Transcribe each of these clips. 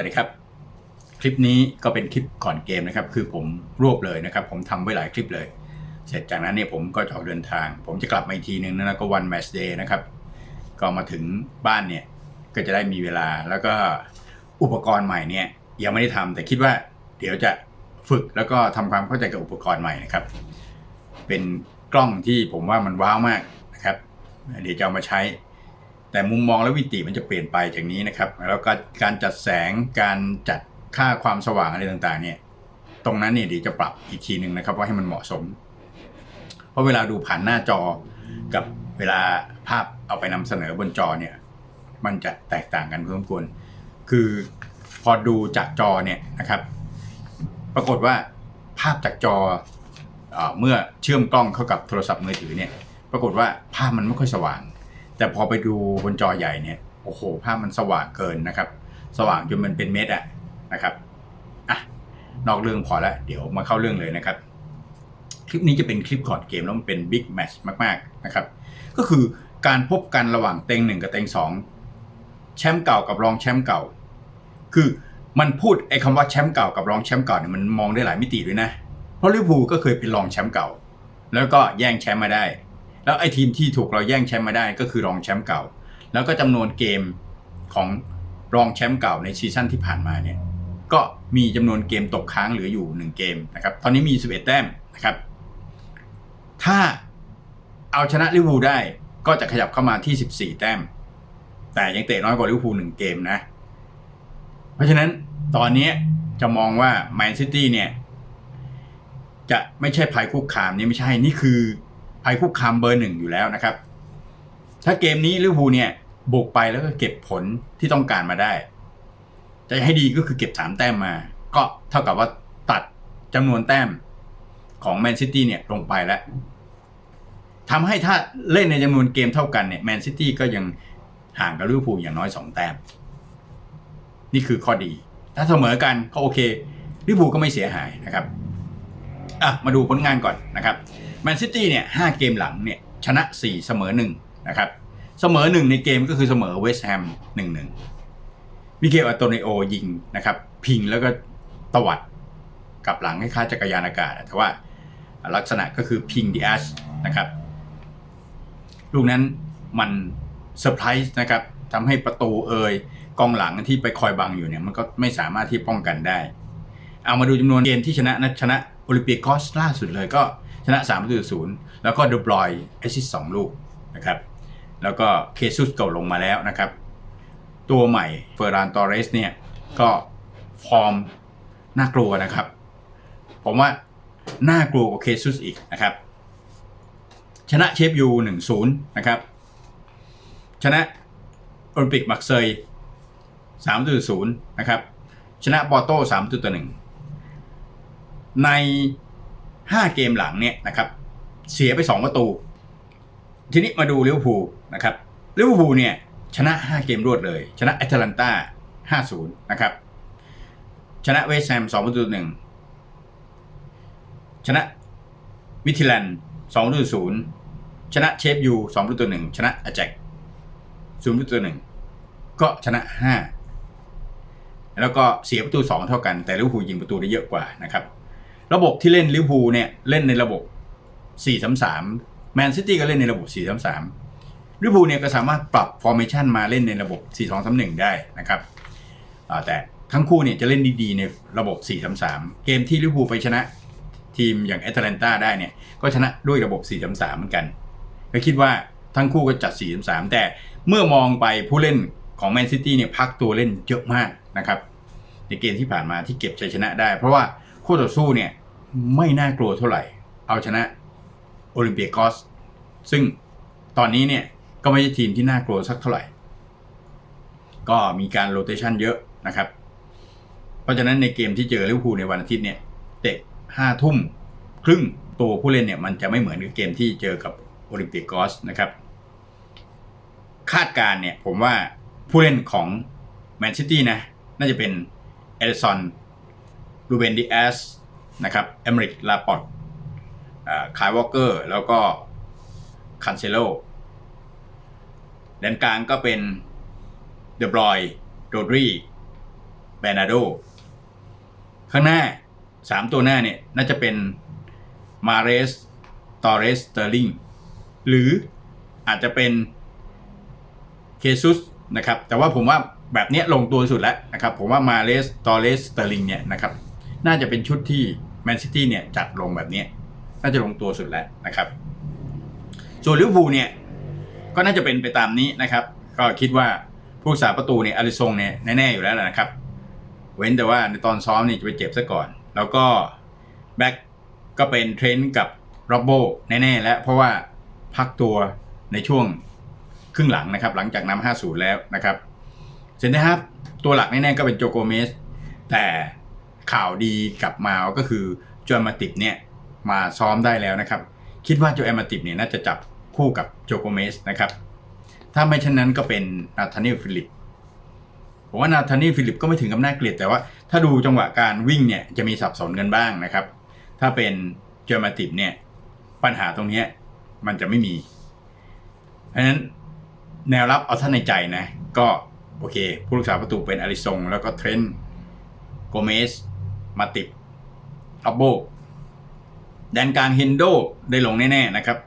วัสดีครับ คลิปนี้ก็เป็นคลิปก่อนเกมนะครับ คือผมรวบเลยนะครับ ผมทำไว้หลายคลิปเลย เสร็จจากนั้นเนี่ยผมก็จะออกเดินทาง ผมจะกลับมาอีกทีหนึ่งนะก็วันแมชเดย์นะครับ ก็มาถึงบ้านเนี่ย ก็จะได้มีเวลาแล้วก็อุปกรณ์ใหม่เนี่ย ยังไม่ได้ทำแต่คิดว่าเดี๋ยวจะฝึกแล้วก็ทำความเข้าใจกับอุปกรณ์ใหม่นะครับ เป็นกล้องที่ผมว่ามันว้าวมากนะครับ เดี๋ยวจะเอามาใช้ แต่มุมมองและวิติมันจะเปลี่ยนไปจากนี้นะครับ แล้วก็การจัดแสงการจัดค่าความสว่างอะไรต่างๆ เนี่ย ตรงนั้นเนี่ยเดี๋ยวจะปรับอีกทีหนึ่งนะครับ ว่าให้มันเหมาะสม เพราะเวลาดูผ่านหน้าจอกับเวลาภาพเอาไปนำเสนอบนจอเนี่ย มันจะแตกต่างกันพอสมควรคือพอดูจากจอเนี่ยนะครับ ปรากฏว่าภาพจากจอเมื่อเชื่อมกล้องเข้ากับโทรศัพท์มือถือเนี่ย ปรากฏว่าภาพมันไม่ค่อยสว่าง แต่พอไปดูบนจอใหญ่เนี่ยโอ้โหภาพมันสว่างเกินนะครับ สว่างจนมันเป็นเม็ดอะนะครับอะนอกเรื่องพอแล้วเดี๋ยวมาเข้าเรื่องเลยนะครับ คลิปนี้จะเป็นคลิปก่อนเกมแล้วมันเป็นบิ๊กแมชมากๆนะครับ ก็คือการพบกันระหว่างเต็งหนึ่งกับเต็งสองแชมป์เก่ากับรองแชมป์เก่า คือมันพูดไอ้คำว่าแชมป์เก่ากับรองแชมป์เก่าเนี่ยมันมองได้หลายมิติด้วยนะ เพราะลิเวอร์พูลก็เคยเป็นรองแชมป์เก่า แล้วก็แย่งแชมป์มาได้ แล้วไอ้ทีมที่ถูกเราแย่งแชมป์มาได้ก็คือรองแชมป์เก่า แล้วก็จำนวนเกมของรองแชมป์เก่าในซีซั่นที่ผ่านมาเนี่ยก็มีจำนวนเกมตกค้างเหลืออยู่ 1 เกมนะครับ ตอนนี้มี 11 แต้มนะครับ ถ้าเอาชนะลิเวอร์พูลได้ก็จะขยับเข้ามาที่ 14 แต้ม แต่ยังเตะน้อยกว่าลิเวอร์พูลหนึ่งเกมนะ เพราะฉะนั้นตอนนี้จะมองว่าแมนซิตี้เนี่ย จะไม่ใช่ภัยคุกคามนี่ไม่ใช่นี่คือ ภัยคุกคามเบอร์หนึ่งอยู่แล้วนะครับ ถ้าเกมนี้ลิเวอร์พูลเนี่ยบุกไปแล้วก็เก็บผลที่ต้องการมาได้จะให้ดีก็คือเก็บสามแต้มมา ก็เท่ากับว่าตัดจำนวนแต้มของแมนซิตี้เนี่ยลงไปแล้วทำให้ถ้าเล่นในจำนวนเกมเท่ากันเนี่ยแมนซิตี้ก็ยังห่างกับลิเวอร์พูลอย่างน้อยสองแต้ม นี่คือข้อดี ถ้าเสมอกันก็โอเคลิเวอร์พูลก็ไม่เสียหายนะครับอะมาดูผลงานก่อนนะครับ แมนซิตี้เนี่ยห้าเกมหลังเนี่ยชนะ 4 เสมอ1นะครับ เสมอ 1 ในเกมก็คือเสมอเวสต์แฮม1 1มิเกลอัตโตเนโอยิงนะครับ พิงแล้วก็ตวัดกลับหลังให้ค่าจักรยานอากาศ แต่ว่าลักษณะก็คือพิงดีอาชนะครับ ลูกนั้นมันเซอร์ไพรส์นะครับทำให้ประตูเอยกองหลังที่ไปคอยบังอยู่เนี่ย มันก็ไม่สามารถที่ป้องกันได้ เอามาดูจำนวนเกมที่ชนะนะชนะโอลิมปิกคอสล่าสุดเลยก็ ชนะ3ประตูศูนย์แล้วก็เดบรอยแอซิสสองลูกนะครับแล้วก็เคซุสเก่าลงมาแล้วนะครับ ตัวใหม่เฟอร์รานตอเรสเนี่ยก็ฟอร์มน่ากลัวนะครับ ผมว่าน่ากลัวกว่าเคซุสอีกนะครับ ชนะเชฟยูหนึ่งศูนย์นะครับ ชนะโอลิมปิกมักเซยสามต่อศูนย์นะครับ ชนะปอโต้สามต่อหนึ่งใน ห้าเกมหลังเนี่ยนะครับเสียไปสองประตู ทีนี้มาดูลิเวอร์พูลนะครับลิเวอร์พูลเนี่ยชนะ 5 เกมรวดเลย ชนะแอตแลนตา5-0 นะครับ ชนะเวสต์แฮม2ประตูหนึ่งชนะมิทิแลนด์2ประตูศูนย์ชนะเชฟยู2ประตูหนึ่งชนะอาแจก0ประตูหนึ่งก็ชนะ 5 แล้วก็เสียประตู 2 เท่ากันแต่ลิเวอร์พูลยิงประตูได้เยอะกว่านะครับ ระบบที่เล่นลิเวอร์พูลเนี่ยเล่นในระบบ4-3-3แมนซิตี้ก็เล่นในระบบ4-3-3ลิเวอร์พูลเนี่ยก็สามารถปรับฟอร์เมชันมาเล่นในระบบ4-2-3-1ได้นะครับแต่ทั้งคู่เนี่ยจะเล่นดีๆในระบบ4-3-3เกมที่ลิเวอร์พูลไปชนะทีมอย่างแอตแลนตาได้เนี่ยก็ชนะด้วยระบบ4-3-3เหมือนกันก็คิดว่าทั้งคู่ก็จัด4-3แต่เมื่อมองไปผู้เล่นของแมนซิตี้เนี่ยพักตัวเล่นเยอะมากนะครับในเกมที่ผ่านมาที่เก็บชัยชนะได้ เพราะว่าคู่ต่อสู้เนี่ย ไม่น่ากลัวเท่าไหร่ เอาชนะโอลิมเปียกอส ซึ่งตอนนี้เนี่ยก็ไม่ใช่ทีมที่น่ากลัวสักเท่าไหร่ ก็มีการโรเตชันเยอะนะครับ เพราะฉะนั้นในเกมที่เจอลิเวอร์พูลในวันอาทิตย์เนี่ยเตะห้าทุ่มครึ่งตัวผู้เล่นเนี่ยมันจะไม่เหมือนกับเกมที่เจอกับโอลิมเปียกอสนะครับคาดการณ์เนี่ยผมว่าผู้เล่นของแมนซิตี้นะ น่าจะเป็นเอเดซอนรูเบนดิแอส นะครับเอมริกลาปอตคายวอลเกอร์แล้วก็คันเซโลแดนกลางก็เป็นเดบรอยโรดรีแบนาโด ข้างหน้าสามตัวหน้าเนี่ยน่าจะเป็นมาเรสตอเรสเตอร์ลิงหรืออาจจะเป็นเคซุสนะครับแต่ว่าผมว่าแบบนี้ลงตัวสุดแล้วนะครับ ผมว่ามาเรสตอเรสเตอร์ลิงเนี่ยนะครับ น่าจะเป็นชุดที่ แมนซิตี้เนี่ยจัดลงแบบนี้ น่าจะลงตัวสุดแล้วนะครับ ส่วนลิเวอร์พูลเนี่ยก็น่าจะเป็นไปตามนี้นะครับ ก็คิดว่าผู้รักษาประตูเนี่ยอาริซงเนี่ยแน่ๆอยู่แล้วนะครับ เว้นแต่ว่าในตอนซ้อมเนี่ยจะไปเจ็บซะก่อน แล้วก็แบ็กก็เป็นเทรนต์กับโรบโบแน่ๆแล้วเพราะว่าพักตัวในช่วงครึ่งหลังนะครับ หลังจากนำ5-0 แล้วนะครับเซนเตอร์ฮับตัวหลักแน่ๆก็เป็นโจโกเมส แต่ ข่าวดีกลับมาก็คือโจอามาติบเนี่ยมาซ้อมได้แล้วนะครับ คิดว่าโจอามาติบเนี่ยน่าจะจับคู่กับโจโกเมสนะครับ ถ้าไม่เช่นนั้นก็เป็นนาธานิลฟิลิปผมว่านาธานีฟิลิปก็ไม่ถึงกับน่าเกลียดแต่ว่าถ้าดูจังหวะการวิ่งเนี่ยจะมีสับสนกันบ้างนะครับ ถ้าเป็นเจอมาติบเนี่ยปัญหาตรงนี้มันจะไม่มี เพราะฉะนั้นแนวรับเอาท่านในใจนะ ก็โอเค ผู้รักษาประตูเป็นอาริซงแล้วก็เทรนต์โกเมส มาติบอับโบแดนกลางเฮนโดได้ลงแน่ๆนะครับ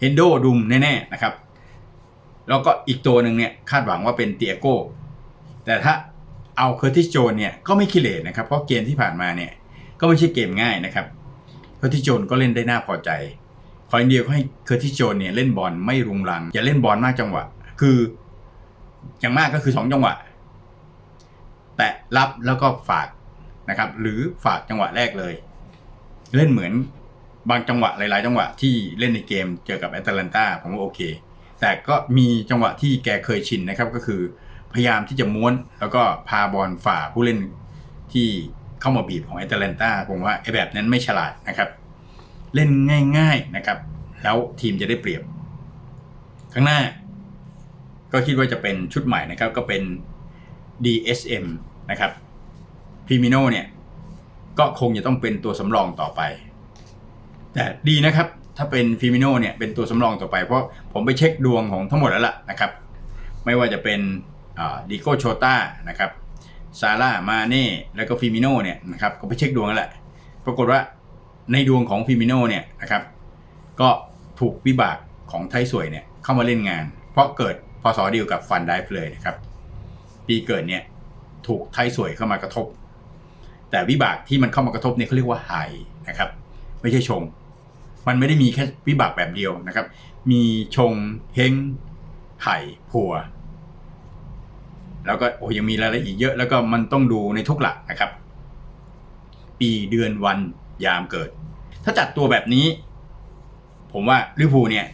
เฮนโดดุมแน่ๆนะครับ แล้วก็อีกตัวหนึ่งเนี่ยคาดหวังว่าเป็นเตียโก้ แต่ถ้าเอาเคอร์ติสโจนเนี่ยก็ไม่ขี้เหร่นะครับ เพราะเกมที่ผ่านมาเนี่ยก็ไม่ใช่เกมง่ายนะครับเคอร์ติสโจนก็เล่นได้น่าพอใจขออย่างเดียวก็ให้เคอร์ติสโจนเนี่ยเล่นบอลไม่รุงรัง อย่าเล่นบอลมากจังหวะ คืออย่างมากก็คือ 2 จังหวะ แต่รับแล้วก็ฝาก นะครับ หรือฝากจังหวะแรกเลย เล่นเหมือนบางจังหวะหลาย ๆ จังหวะที่เล่นในเกมเจอกับแอตแลนตาผมว่าโอเค แต่ก็มีจังหวะที่แกเคยชินนะครับก็คือพยายามที่จะม้วนแล้วก็พาบอลฝ่าผู้เล่นที่เข้ามาบีบของแอตแลนตาผมว่าไอ้แบบนั้นไม่ฉลาดนะครับ เล่นง่าย ๆนะครับ แล้วทีมจะได้เปรียบ ข้างหน้า ก็คิดว่าจะเป็นชุดใหม่นะครับ ก็เป็น DSM นะครับ ฟิมิโนเนี่ยก็คงจะต้องเป็นตัวสำรองต่อไป แต่ดีนะครับ ถ้าเป็นฟิมิโนเนี่ยเป็นตัวสำรองต่อไป เพราะผมไปเช็คดวงของทั้งหมดแล้วล่ะนะครับ ไม่ว่าจะเป็นดิโกโชต้านะครับซาร่ามาเน่แล้วก็ฟิมิโนเนี่ยนะครับก็ไปเช็คดวงแล้วแหละปรากฏว่าในดวงของฟิมิโนเนี่ยนะครับ ก็ถูกวิบากของไทสวยเนี่ยเข้ามาเล่นงาน เพราะเกิดพศเดียวกับฟันไดฟ์เลยนะครับ ปีเกิดเนี่ยถูกไทสวยเข้ามากระทบ แต่วิบากที่มันเข้ามากระทบเนี่ยเขาเรียกว่าไฮนะครับ ไม่ใช่ชง มันไม่ได้มีแค่วิบากแบบเดียวนะครับ มีชงเฮงไห่ผัว แล้วก็โอ้ยังมีรายละเอียดเยอะแล้วก็มันต้องดูในทุกหลักนะครับ ปีเดือนวันยามเกิด ถ้าจัดตัวแบบนี้ ผมว่าลิพูเนี่ย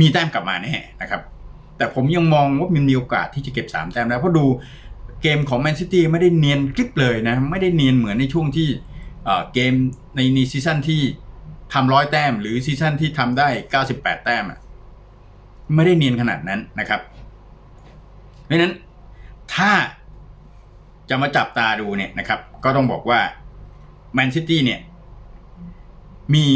มีแต้มกลับมาแน่นะครับ แต่ผมยังมองว่ามันมีโอกาสที่จะเก็บ3แต้มได้เพราะดู เกมของแมนซิตี้ไม่ได้เนียนกริบเลยนะ ไม่ได้เนียนเหมือนในช่วงที่เกมในในซีซั่นที่ทำร้อยแต้ม หรือซีซั่นที่ทำได้ 98 แต้มอะไม่ได้เนียนขนาดนั้นนะครับ เพราะนั้นถ้าจะมาจับตาดูเนี่ยนะครับ ก็ต้องบอกว่าแมนซิตี้เนี่ยมี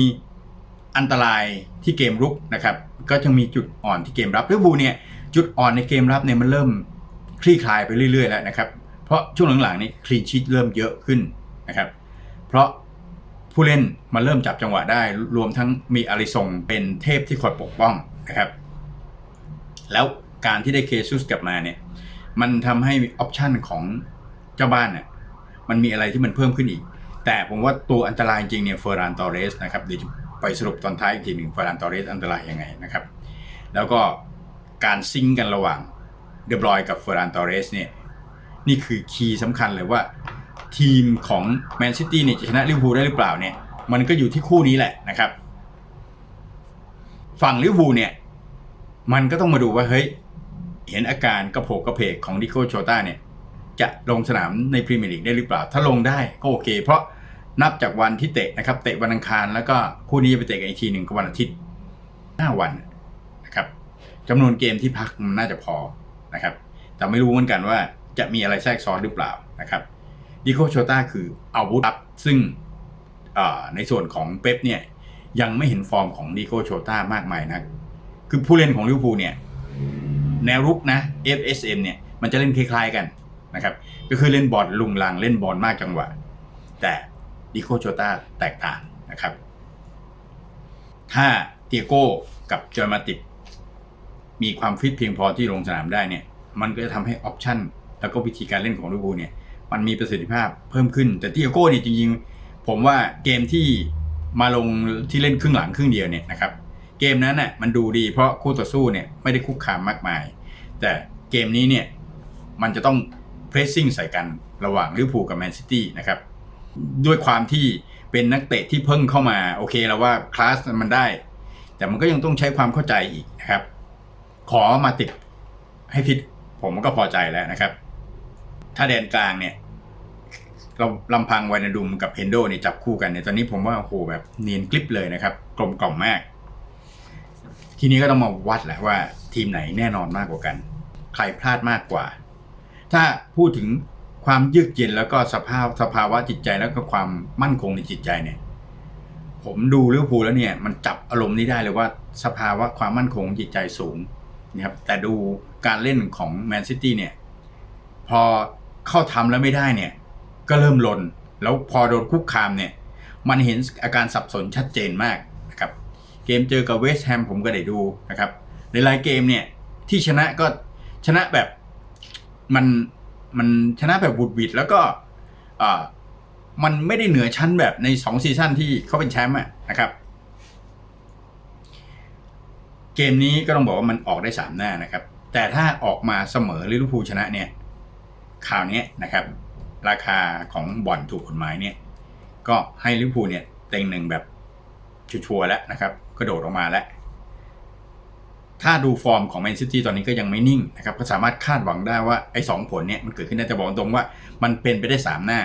อันตรายที่เกมรุกนะครับ ก็จะมีจุดอ่อนที่เกมรับลิเวอร์พูลเนี่ยจุดอ่อนในเกมรับเนี่ยมันเริ่ม คลี่คลายไปเรื่อยๆแล้วนะครับ เพราะช่วงหลังๆนี้คลีนชีตเริ่มเยอะขึ้นนะครับ เพราะผู้เล่นมาเริ่มจับจังหวะได้ รวมทั้งมีอาริซงเป็นเทพที่คอยปกป้องนะครับ แล้วการที่ได้เคซุสกลับมาเนี่ย มันทำให้ออปชันของเจ้าบ้านเนี่ยมันมีอะไรที่มันเพิ่มขึ้นอีก แต่ผมว่าตัวอันตรายจริงเนี่ยเฟอร์รานตอเรสนะครับเดี๋ยวไปสรุปตอนท้ายอีกทีหนึ่งเฟอร์รานตอเรสอันตรายยังไงนะครับ แล้วก็การซิงกันระหว่าง เดบรอยกับเฟอร์รานตอเรสเนี่ยนี่คือคีย์สำคัญเลยว่า ทีมของแมนซิตี้เนี่ยจะชนะลิเวอร์พูลได้หรือเปล่าเนี่ยมันก็อยู่ที่คู่นี้แหละนะครับ ฝั่งลิเวอร์พูลเนี่ยมันก็ต้องมาดูว่าเฮ้ยเห็นอาการกระโผกกระเพกของดิโก้โชต้าเนี่ยจะลงสนามในพรีเมียร์ลีกได้หรือเปล่า ถ้าลงได้ก็โอเค เพราะนับจากวันที่เตะนะครับ เตะวันอังคารแล้วก็คู่นี้จะไปเตะกันอีกทีหนึ่งก็วันอาทิตย์ 5 วันนะครับจำนวนเกมที่พักมันน่าจะพอ นะครับ แต่ไม่รู้เหมือนกันว่าจะมีอะไรแทรกซ้อนหรือเปล่านะครับดิโกโชต้าคืออาวุธลับซึ่งในส่วนของเป๊ปเนี่ยยังไม่เห็นฟอร์มของดิโกโชต้ามากมายนะคือผู้เล่นของลิเวอร์พูลเนี่ยแนวรุกนะ FSM เนี่ยมันจะเล่นคล้ายๆกันนะครับก็คือเล่นบอลลุงลังเล่นบอลมากจังหวะ แต่ดิโกโจตาแตกต่างนะครับ ถ้าเตียโก้กับจอร์มาติก มีความฟิตเพียงพอที่ลงสนามได้เนี่ย มันก็จะทำให้ออปชั่นแล้วก็วิธีการเล่นของลิเวอร์พูลเนี่ย มันมีประสิทธิภาพเพิ่มขึ้น แต่เตียโก้เนี่ยจริงๆ ผมว่าเกมที่มาลงที่เล่นครึ่งหลังครึ่งเดียวเนี่ยนะครับ เกมนั้นน่ะมันดูดีเพราะคู่ต่อสู้เนี่ยไม่ได้คุกคามมากมาย แต่เกมนี้เนี่ยมันจะต้องเพรสซิ่งใส่กันระหว่างลิเวอร์พูลกับแมนซิตี้นะครับ ด้วยความที่เป็นนักเตะที่เพิ่งเข้ามาโอเคแล้วว่าคลาสมันได้ แต่มันก็ยังต้องใช้ความเข้าใจอีกนะครับ ขอมาติดให้ฟิตผมก็พอใจแล้วนะครับ ถ้าแดนกลางเนี่ย เราลำพังวานาดุมกับเฮนโดเนี่ยจับคู่กันเนี่ยตอนนี้ผมว่าโอ้โหแบบเนียนกลิปเลยนะครับ กลมกล่อมมาก ทีนี้ก็ต้องมาวัดแหละว่า ทีมไหนแน่นอนมากกว่ากัน ใครพลาดมากกว่า ถ้าพูดถึงความยือกเย็นแล้วก็สภาพสภาวะจิตใจแล้วก็ความมั่นคงในจิตใจเนี่ย ผมดูลิเวอร์พูลแล้วเนี่ย มันจับอารมณ์นี้ได้เลยว่าสภาวะความมั่นคงจิตใจสูง นะครับแต่ดูการเล่นของแมนซิตี้เนี่ย พอเข้าทำแล้วไม่ได้เนี่ย ก็เริ่มลน แล้วพอโดนคุกคามเนี่ย มันเห็นอาการสับสนชัดเจนมากนะครับ เกมเจอกับเวสต์แฮมผมก็ได้ดูนะครับ ในรายเกมเนี่ย ที่ชนะก็ชนะแบบมันมันชนะแบบบุดหวิดแล้วก็อ่มันไม่ได้เหนือชั้นแบบในสองซีซั่นที่เขาเป็นแชมป์อะนะครับ เกมนี้ก็ต้องบอกว่ามันออกได้สามหน้านะครับ แต่ถ้าออกมาเสมอลิเวอร์พูลชนะเนี่ยข่าวนี้นะครับ ราคาของบ่อนถูกกฎหมายเนี่ยก็ให้ลิเวอร์พูลเนี่ยเต็งหนึ่งแบบชัวร์แล้วนะครับกระโดดออกมาแล้วถ้าดูฟอร์มของแมนซิตี้ตอนนี้ก็ยังไม่นิ่งนะครับก็สามารถคาดหวังได้ว่าไอ้สองผลเนี่ยมันเกิดขึ้นได้แต่บอกตรงว่า มันเป็นไปได้สามหน้า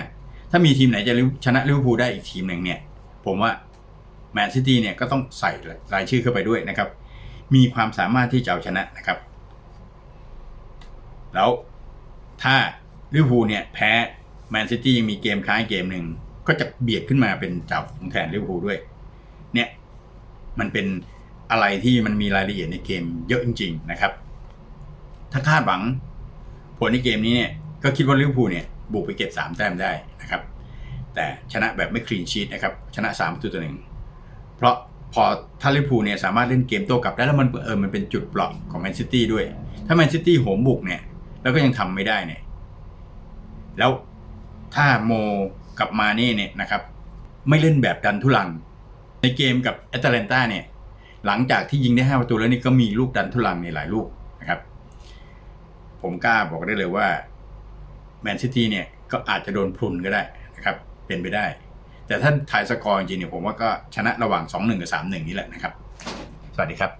ถ้ามีทีมไหนจะชนะลิเวอร์พูลได้อีกทีมหนึ่งเนี่ยผมว่าแมนซิตี้เนี่ยก็ต้องใส่รายชื่อเข้าไปด้วยนะครับ มีความสามารถที่จะเอาชนะนะครับ แล้วถ้าลิเวอร์พูลเนี่ยแพ้แมนซิตี้ยังมีเกมค้ายเกมหนึ่งก็จะเบียดขึ้นมาเป็นจ่าฝูงแทนลิเวอร์พูลด้วย เนี่ยมันเป็นอะไรที่มันมีรายละเอียดในเกมเยอะจริง ๆ นะครับ ถ้าคาดหวังผลในเกมนี้เนี่ยก็คิดว่าลิเวอร์พูลเนี่ยบุกไปเก็บ 3 แต้มได้นะครับ แต่ชนะแบบไม่คลีนชีตนะครับ ชนะ3ประตูต่อหนึ่งเพราะ พอถ้าลิพูเนี่ยสามารถเล่นเกมโต้กลับได้แล้วมันเออมันเป็นจุดเปราะของแมนซิตี้ด้วย ถ้าแมนซิตี้โหมบุกเนี่ย แล้วก็ยังทำไม่ได้เนี่ย แล้วถ้าโมกับมาเน่เนี่ยนะครับ ไม่เล่นแบบดันทุลัง ในเกมกับแอตแลนตาเนี่ย หลังจากที่ยิงได้ 5 ประตูแล้วนี่ก็มีลูกดันทุลังในหลายลูกนะครับ ผมกล้าบอกได้เลยว่าแมนซิตี้เนี่ยก็อาจจะโดนพรุนก็ได้นะครับ เป็นไปได้ แต่ท่าถ่ายสกอร์จริงๆเนี่ยผมว่าก็ชนะระหว่าง 2-1 กับ 3-1 นี่แหละนะครับ สวัสดีครับ